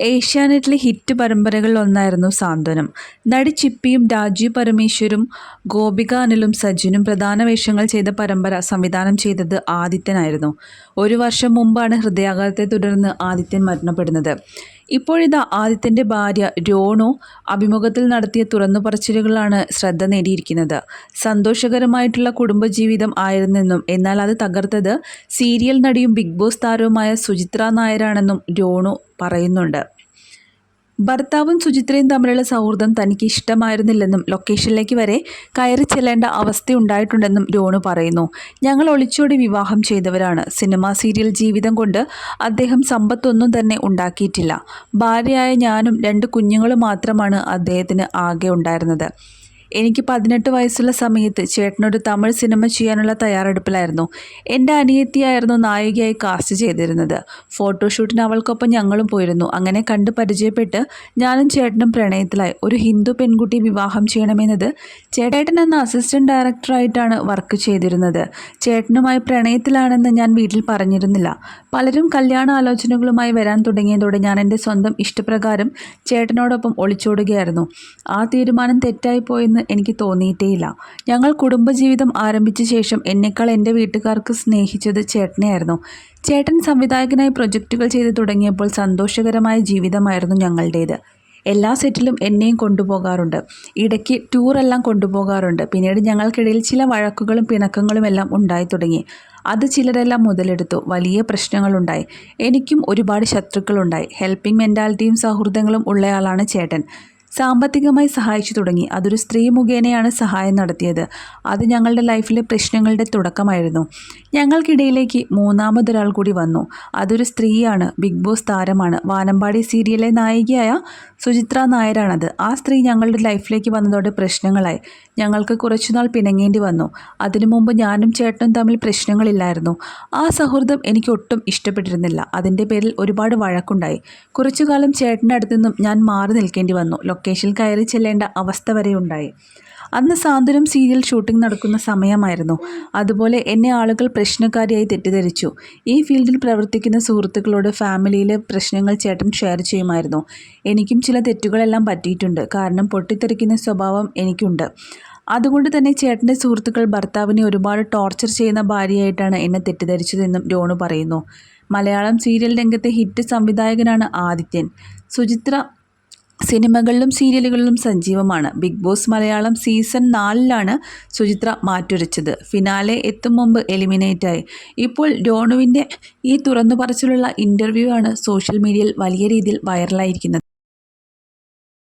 ഏഷ്യാനെറ്റിലെ ഹിറ്റ് പരമ്പരകളിൽ ഒന്നായിരുന്നു സാന്ത്വനം. നടി ചിപ്പിയും രാജീവ് പരമേശ്വരും ഗോപിക അനിലും സജിനും പ്രധാന വേഷങ്ങൾ ചെയ്ത പരമ്പര സംവിധാനം ചെയ്തത് ആദിത്യനായിരുന്നു. ഒരു വർഷം മുമ്പാണ് ഹൃദയാഘാതത്തെ തുടർന്ന് ആദിത്യൻ മരണപ്പെടുന്നത്. ഇപ്പോഴിതാ ആദിത്യന്റെ ഭാര്യ രോണു അഭിമുഖത്തിൽ നടത്തിയ തുറന്നു പറച്ചിലുകളാണ് ശ്രദ്ധ നേടിയിരിക്കുന്നത്. സന്തോഷകരമായിട്ടുള്ള കുടുംബജീവിതം ആയിരുന്നെന്നും എന്നാൽ അത് തകർത്തത് സീരിയൽ നടിയും ബിഗ് ബോസ് താരവുമായ സുചിത്ര നായരാണെന്നും രോണു പറയുന്നുണ്ട്. ഭർത്താവും സുചിത്രയും തമ്മിലുള്ള സൗഹൃദം തനിക്ക് ഇഷ്ടമായിരുന്നില്ലെന്നും ലൊക്കേഷനിലേക്ക് വരെ കയറി ചെല്ലേണ്ട അവസ്ഥയുണ്ടായിട്ടുണ്ടെന്നും രോണു പറയുന്നു. ഞങ്ങൾ ഒളിച്ചോടി വിവാഹം ചെയ്തവരാണ്. സിനിമാ സീരിയൽ ജീവിതം കൊണ്ട് അദ്ദേഹം സമ്പത്തൊന്നും തന്നെ ഉണ്ടാക്കിയിട്ടില്ല. ഭാര്യയായ ഞാനും രണ്ട് കുഞ്ഞുങ്ങളും മാത്രമാണ് അദ്ദേഹത്തിന് ആകെ ഉണ്ടായിരുന്നത്. എനിക്ക് പതിനെട്ട് വയസ്സുള്ള സമയത്ത് ചേട്ടനൊരു തമിഴ് സിനിമ ചെയ്യാനുള്ള തയ്യാറെടുപ്പിലായിരുന്നു. എന്റെ അനിയത്തിയായിരുന്നു നായികയായി കാസ്റ്റ് ചെയ്തിരുന്നത്. ഫോട്ടോഷൂട്ടിന് അവൾക്കൊപ്പം ഞങ്ങളും പോയിരുന്നു. അങ്ങനെ കണ്ട് പരിചയപ്പെട്ട് ഞാനും ചേട്ടനും പ്രണയത്തിലായി. ഒരു ഹിന്ദു പെൺകുട്ടി വിവാഹം ചെയ്യണമെന്നത് ചേട്ടൻ എന്ന അസിസ്റ്റന്റ് ഡയറക്ടറായിട്ടാണ് വർക്ക് ചെയ്തിരുന്നത്. ചേട്ടനുമായി പ്രണയത്തിലാണെന്ന് ഞാൻ വീട്ടിൽ പറഞ്ഞിരുന്നില്ല. പലരും കല്യാണ ആലോചനകളുമായി വരാൻ തുടങ്ങിയതോടെ ഞാൻ എന്റെ സ്വന്തം ഇഷ്ടപ്രകാരം ചേട്ടനോടൊപ്പം ഒളിച്ചോടുകയായിരുന്നു. ആ തീരുമാനം തെറ്റായി പോയെന്ന് എനിക്ക് തോന്നിയിട്ടേയില്ല. ഞങ്ങൾ കുടുംബജീവിതം ആരംഭിച്ച ശേഷം എന്നെക്കാൾ എന്റെ വീട്ടുകാർക്ക് സ്നേഹിച്ചത് ചേട്ടനെയായിരുന്നു. ചേട്ടൻ സംവിധായകനായി പ്രൊജക്റ്റുകൾ ചെയ്ത് തുടങ്ങിയപ്പോൾ സന്തോഷകരമായ ജീവിതമായിരുന്നു ഞങ്ങളുടേത്. എല്ലാ സെറ്റിലും എന്നെയും കൊണ്ടുപോകാറുണ്ട്. ഇടയ്ക്ക് ടൂറെല്ലാം കൊണ്ടുപോകാറുണ്ട്. പിന്നീട് ഞങ്ങൾക്കിടയിൽ ചില വഴക്കുകളും പിണക്കങ്ങളും എല്ലാം ഉണ്ടായി തുടങ്ങി. അത് ചിലരെല്ലാം മുതലെടുത്തു. വലിയ പ്രശ്നങ്ങളുണ്ടായി. എനിക്കും ഒരുപാട് ശത്രുക്കളുണ്ടായി. ഹെൽപ്പിംഗ് മെന്റാലിറ്റിയും സൗഹൃദങ്ങളും ഉള്ളയാളാണ് ചേട്ടൻ. സാമ്പത്തികമായി സഹായിച്ചു തുടങ്ങി. അതൊരു സ്ത്രീ മുഖേനയാണ് സഹായം നടത്തിയത്. അത് ഞങ്ങളുടെ ലൈഫിലെ പ്രശ്നങ്ങളുടെ തുടക്കമായിരുന്നു. ഞങ്ങൾക്കിടയിലേക്ക് മൂന്നാമതൊരാൾ കൂടി വന്നു. അതൊരു സ്ത്രീയാണ്. ബിഗ് ബോസ് താരമാണ്. വാനമ്പാടി സീരിയലിലെ നായികയായ സുചിത്ര നായരാണത്. ആ സ്ത്രീ ഞങ്ങളുടെ ലൈഫിലേക്ക് വന്നതോടെ പ്രശ്നങ്ങളായി. ഞങ്ങൾക്ക് കുറച്ചുനാൾ പിണങ്ങേണ്ടി വന്നു. അതിനു മുമ്പ് ഞാനും ചേട്ടനും തമ്മിൽ പ്രശ്നങ്ങളില്ലായിരുന്നു. ആ സൗഹൃദം എനിക്ക് ഒട്ടും ഇഷ്ടപ്പെട്ടിരുന്നില്ല. അതിന്റെ പേരിൽ ഒരുപാട് വഴക്കുണ്ടായി. കുറച്ചുകാലം ചേട്ടന്റെ അടുത്തു നിന്നും ഞാൻ മാറി നിൽക്കേണ്ടി വന്നു. ലൊക്കേഷനിൽ കയറി ചെല്ലേണ്ട അവസ്ഥ വരെ ഉണ്ടായി. അന്ന് സാന്ത്വനം സീരിയൽ ഷൂട്ടിംഗ് നടക്കുന്ന സമയമായിരുന്നു. അതുപോലെ എന്നെ ആളുകൾ പ്രശ്നക്കാരിയായി തെറ്റിദ്ധരിച്ചു. ഈ ഫീൽഡിൽ പ്രവർത്തിക്കുന്ന സുഹൃത്തുക്കളോട് ഫാമിലിയിലെ പ്രശ്നങ്ങൾ ചേട്ടൻ ഷെയർ ചെയ്യുമായിരുന്നു. എനിക്കും ചില തെറ്റുകളെല്ലാം പറ്റിയിട്ടുണ്ട്. കാരണം പൊട്ടിത്തെറിക്കുന്ന സ്വഭാവം എനിക്കുണ്ട്. അതുകൊണ്ട് തന്നെ ചേട്ടന്റെ സുഹൃത്തുക്കൾ ഭർത്താവിനെ ഒരുപാട് ടോർച്ചർ ചെയ്യുന്ന ഭാര്യയായിട്ടാണ് എന്നെ തെറ്റിദ്ധരിച്ചതെന്നും രോണു പറയുന്നു. മലയാളം സീരിയൽ രംഗത്തെ ഹിറ്റ് സംവിധായകനാണ് ആദിത്യൻ. സുചിത്ര സിനിമകളിലും സീരിയലുകളിലും സജീവമാണ്. ബിഗ് ബോസ് മലയാളം സീസൺ നാലിലാണ് സുചിത്ര മാറ്റുരച്ചത്. ഫിനാലെ എത്തും മുമ്പ് എലിമിനേറ്റായി. ഇപ്പോൾ ഡോണുവിന്റെ ഈ തുറന്നു പറച്ചിലുള്ള ഇന്റർവ്യൂ ആണ് സോഷ്യൽ മീഡിയയിൽ വലിയ രീതിയിൽ വൈറലായിരിക്കുന്നത്.